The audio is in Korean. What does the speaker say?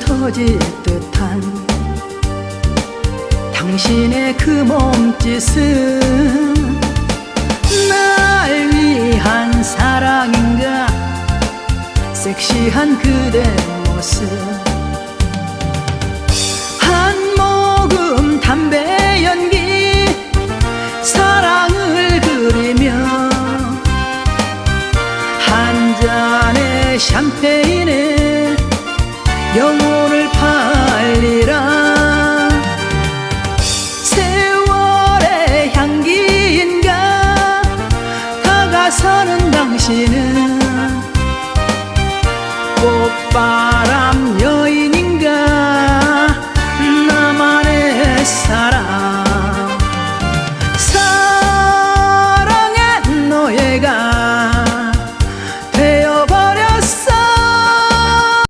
터질 듯한 당신의 그 몸짓은 날 위한 사랑인가? 섹시한 그대 모습. 한 모금 담배 연기. 사랑을 그리며 한 잔의 샴페인 영혼을 팔리라. 세월의 향기인가? 다가서는 당신은. 꽃밭